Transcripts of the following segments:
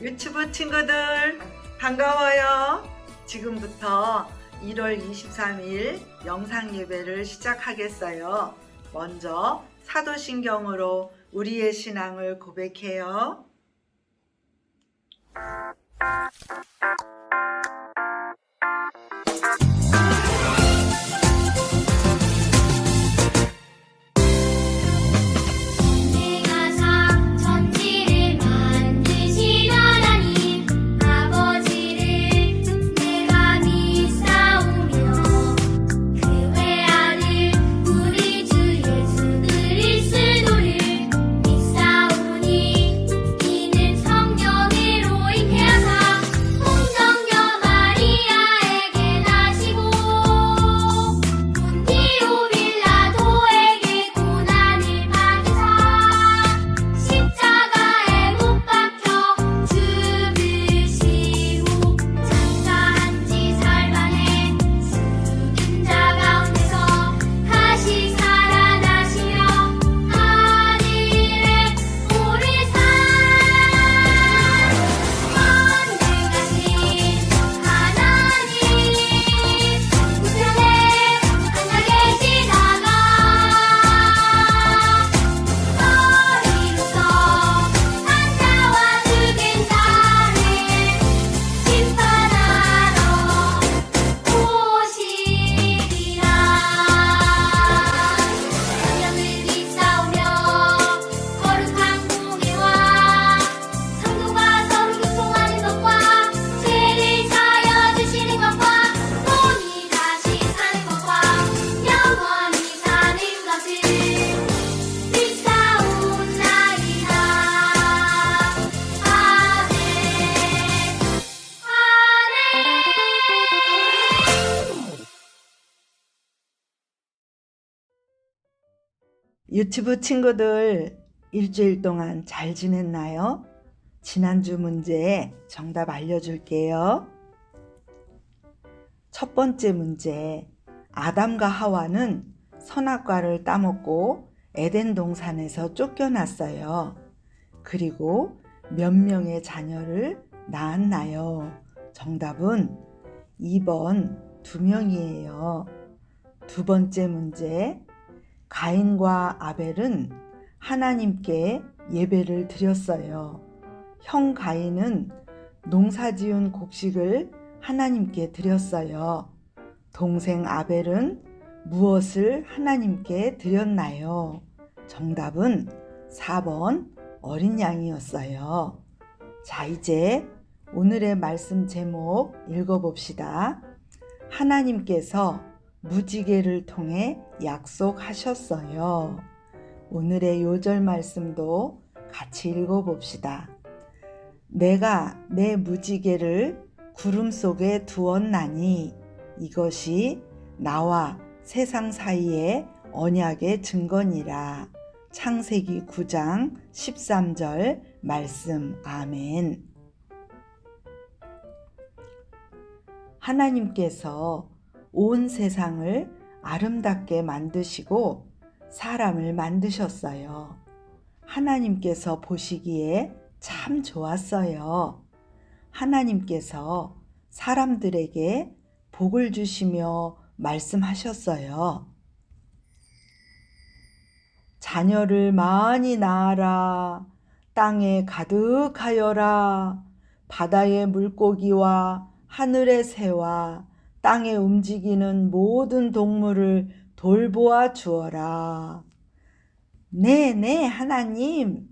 유튜브 친구들 반가워요. 지금부터 1월 23일 영상 예배를 시작하겠어요. 먼저 사도신경으로 우리의 신앙을 고백해요. 유튜브 친구들 일주일 동안 잘 지냈나요? 지난주 문제 정답 알려줄게요. 첫 번째 문제. 아담과 하와는 선악과를 따먹고 에덴 동산에서 쫓겨났어요. 그리고 몇 명의 자녀를 낳았나요? 정답은 2번 두 명이에요. 두 번째 문제. 가인과 아벨은 하나님께 예배를 드렸어요. 형 가인은 농사 지은 곡식을 하나님께 드렸어요. 동생 아벨은 무엇을 하나님께 드렸나요? 정답은 4번 어린 양이었어요. 자, 이제 오늘의 말씀 제목 읽어봅시다. 하나님께서 무지개를 통해 약속하셨어요. 오늘의 요절 말씀도 같이 읽어봅시다. 내가 내 무지개를 구름 속에 두었나니 이것이 나와 세상 사이의 언약의 증거니라. 창세기 9장 13절 말씀 아멘. 하나님께서 온 세상을 아름답게 만드시고 사람을 만드셨어요. 하나님께서 보시기에 참 좋았어요. 하나님께서 사람들에게 복을 주시며 말씀하셨어요. 자녀를 많이 낳아라. 땅에 가득하여라. 바다의 물고기와 하늘의 새와 땅에 움직이는 모든 동물을 돌보아 주어라. 네, 네, 하나님.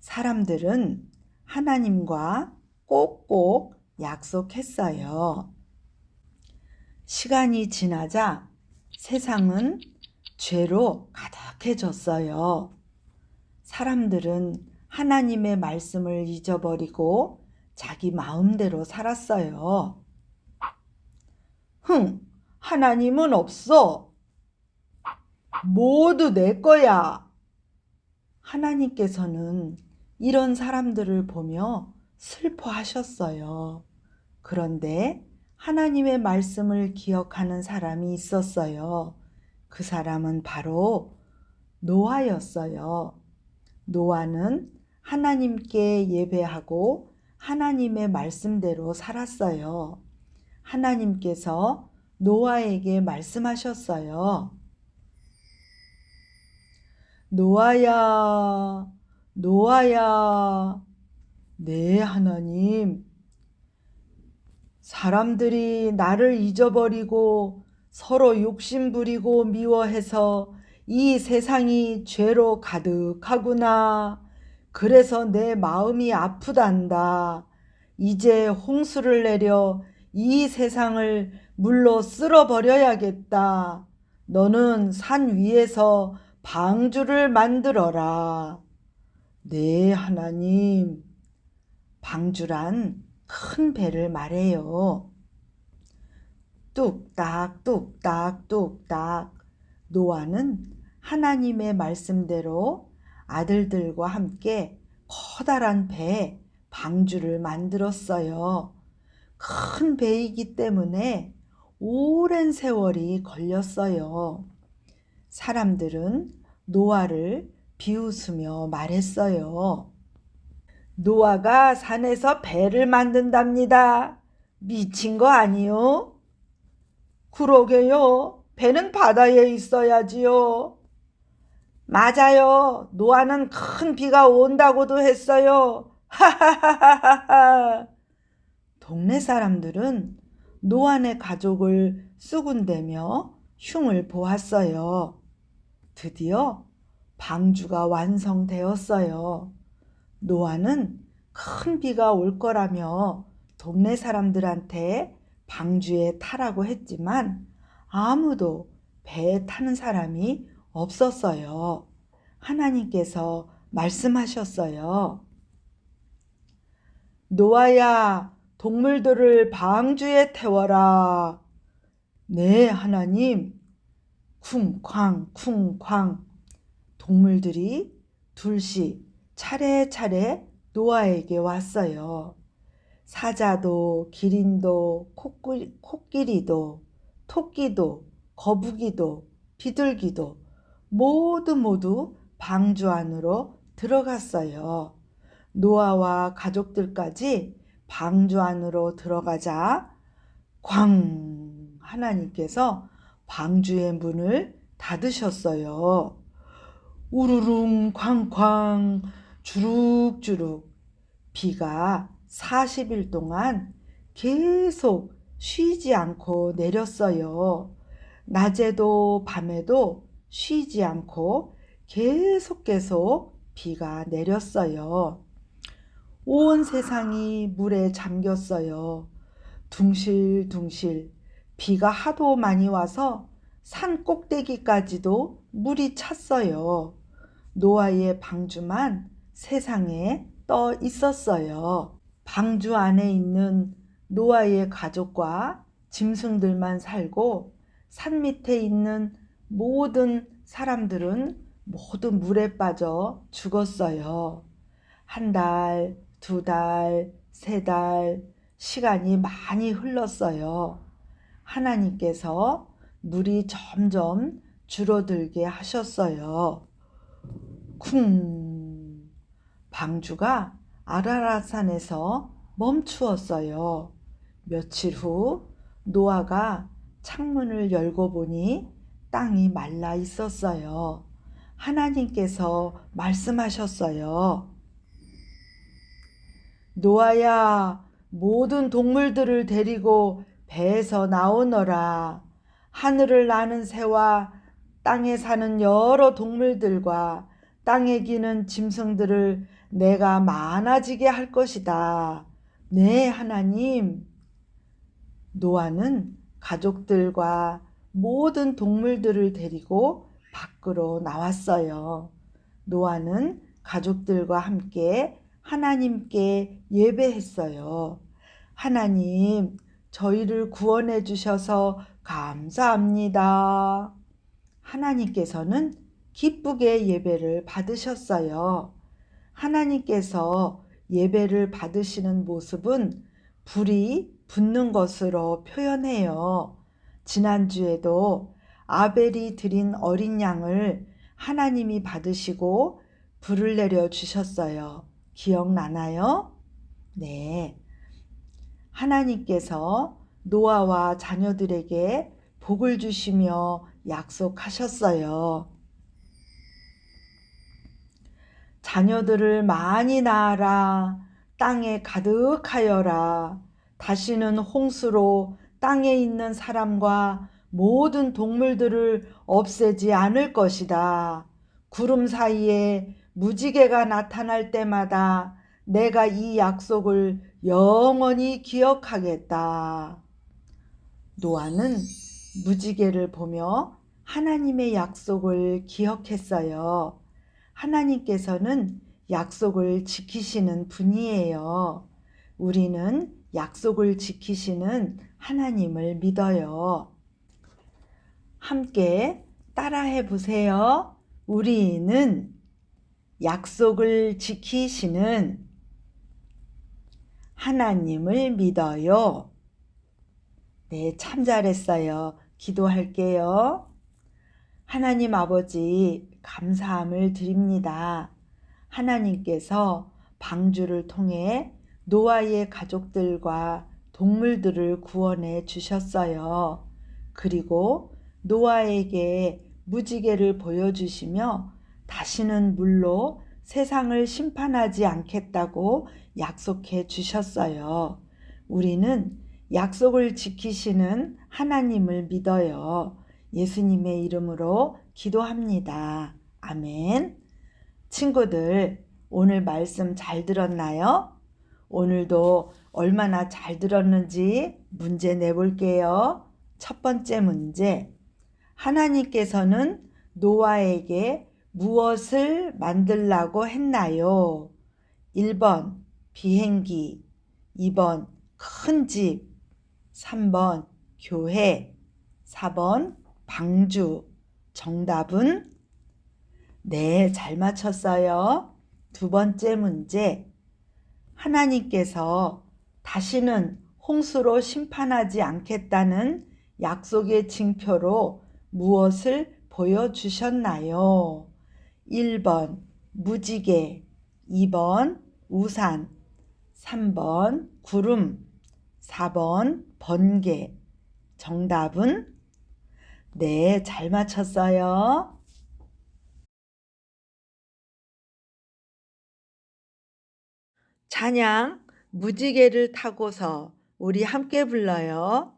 사람들은 하나님과 꼭꼭 약속했어요. 시간이 지나자 세상은 죄로 가득해졌어요. 사람들은 하나님의 말씀을 잊어버리고 자기 마음대로 살았어요. 흥, 하나님은 없어. 모두 내 거야. 하나님께서는 이런 사람들을 보며 슬퍼하셨어요. 그런데 하나님의 말씀을 기억하는 사람이 있었어요. 그 사람은 바로 노아였어요. 노아는 하나님께 예배하고 하나님의 말씀대로 살았어요. 하나님께서 노아에게 말씀하셨어요. 노아야, 노아야. 네, 하나님. 사람들이 나를 잊어버리고 서로 욕심부리고 미워해서 이 세상이 죄로 가득하구나. 그래서 내 마음이 아프단다. 이제 홍수를 내려 이 세상을 물로 쓸어버려야겠다. 너는 산 위에서 방주를 만들어라. 네, 하나님. 방주란 큰 배를 말해요. 뚝딱, 뚝딱, 뚝딱. 노아는 하나님의 말씀대로 아들들과 함께 커다란 배, 방주를 만들었어요. 큰 배이기 때문에 오랜 세월이 걸렸어요. 사람들은 노아를 비웃으며 말했어요. 노아가 산에서 배를 만든답니다. 미친 거 아니요? 그러게요. 배는 바다에 있어야지요. 맞아요. 노아는 큰 비가 온다고도 했어요. 하하하하하. 동네 사람들은 노아네 가족을 쑥은대며 흉을 보았어요. 드디어 방주가 완성되었어요. 노아는 큰 비가 올 거라며 동네 사람들한테 방주에 타라고 했지만 아무도 배에 타는 사람이 없었어요. 하나님께서 말씀하셨어요. 노아야, 동물들을 방주에 태워라. 네, 하나님. 쿵쾅, 쿵쾅. 동물들이 둘씩 차례차례 노아에게 왔어요. 사자도, 기린도, 코끼, 코끼리도, 토끼도, 거북이도, 비둘기도 모두 모두 방주 안으로 들어갔어요. 노아와 가족들까지 방주 안으로 들어가자 광 하나님께서 방주의 문을 닫으셨어요. 우르릉 쾅쾅 주룩주룩 비가 40일 동안 계속 쉬지 않고 내렸어요. 낮에도 밤에도 쉬지 않고 계속 계속 비가 내렸어요. 온 세상이 물에 잠겼어요. 둥실둥실 비가 하도 많이 와서 산 꼭대기까지도 물이 찼어요. 노아의 방주만 세상에 떠 있었어요. 방주 안에 있는 노아의 가족과 짐승들만 살고 산 밑에 있는 모든 사람들은 모두 물에 빠져 죽었어요. 한 달, 두 달, 세 달, 시간이 많이 흘렀어요. 하나님께서 물이 점점 줄어들게 하셨어요. 쿵! 방주가 아라라산에서 멈추었어요. 며칠 후 노아가 창문을 열고 보니 땅이 말라 있었어요. 하나님께서 말씀하셨어요. 노아야, 모든 동물들을 데리고 배에서 나오너라. 하늘을 나는 새와 땅에 사는 여러 동물들과 땅에 기는 짐승들을 내가 많아지게 할 것이다. 네, 하나님. 노아는 가족들과 모든 동물들을 데리고 밖으로 나왔어요. 노아는 가족들과 함께 하나님께 예배했어요. 하나님, 저희를 구원해 주셔서 감사합니다. 하나님께서는 기쁘게 예배를 받으셨어요. 하나님께서 예배를 받으시는 모습은 불이 붙는 것으로 표현해요. 지난주에도 아벨이 드린 어린 양을 하나님이 받으시고 불을 내려 주셨어요. 기억나나요? 네. 하나님께서 노아와 자녀들에게 복을 주시며 약속하셨어요. 자녀들을 많이 낳아라. 땅에 가득하여라. 다시는 홍수로 땅에 있는 사람과 모든 동물들을 없애지 않을 것이다. 구름 사이에 무지개가 나타날 때마다 내가 이 약속을 영원히 기억하겠다. 노아는 무지개를 보며 하나님의 약속을 기억했어요. 하나님께서는 약속을 지키시는 분이에요. 우리는 약속을 지키시는 하나님을 믿어요. 함께 따라해 보세요. 우리는 약속을 지키시는 하나님을 믿어요. 네, 참 잘했어요. 기도할게요. 하나님 아버지, 감사함을 드립니다. 하나님께서 방주를 통해 노아의 가족들과 동물들을 구원해 주셨어요. 그리고 노아에게 무지개를 보여주시며 다시는 물로 세상을 심판하지 않겠다고 약속해 주셨어요. 우리는 약속을 지키시는 하나님을 믿어요. 예수님의 이름으로 기도합니다. 아멘. 친구들, 오늘 말씀 잘 들었나요? 오늘도 얼마나 잘 들었는지 문제 내볼게요. 첫 번째 문제. 하나님께서는 노아에게 무엇을 만들라고 했나요? 1번 비행기, 2번 큰 집, 3번 교회, 4번 방주. 정답은 네, 잘 맞췄어요. 두 번째 문제. 하나님께서 다시는 홍수로 심판하지 않겠다는 약속의 징표로 무엇을 보여주셨나요? 1번 무지개, 2번 우산, 3번 구름, 4번 번개. 정답은 네, 잘 맞췄어요. 찬양 무지개를 타고서 우리 함께 불러요.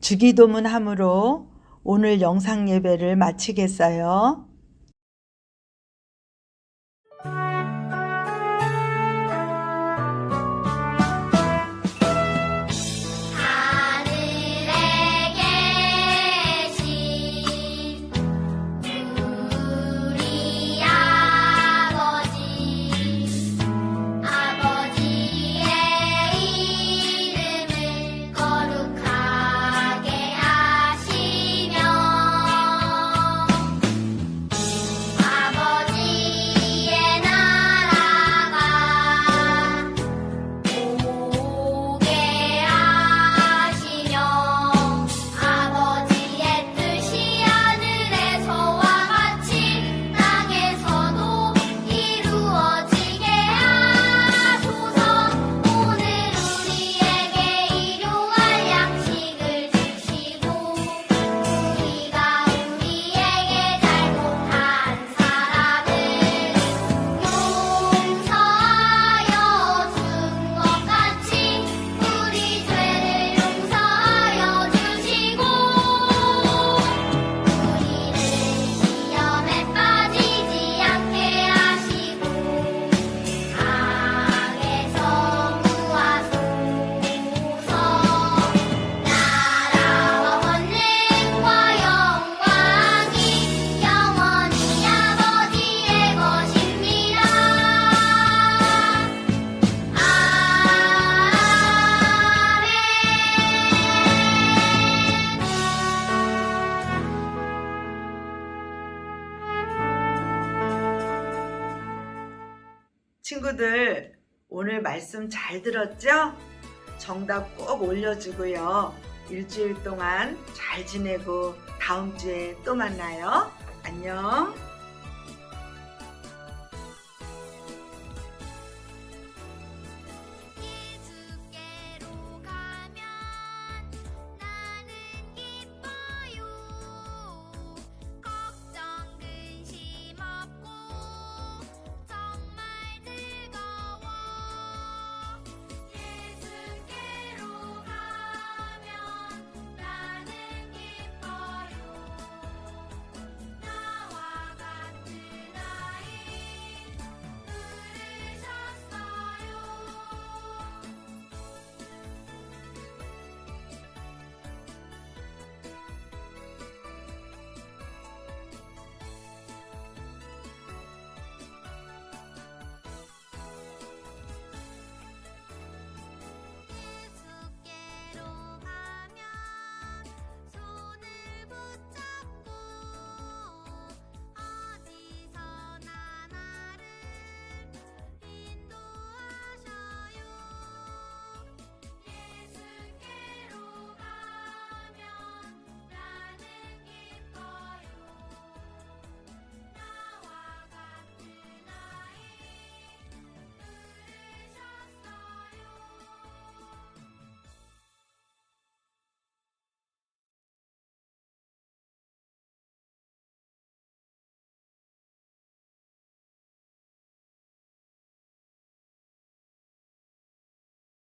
주기도문 함으로 오늘 영상 예배를 마치겠어요. 말씀 잘 들었죠? 정답 꼭 올려주고요. 일주일 동안 잘 지내고 다음 주에 또 만나요. 안녕.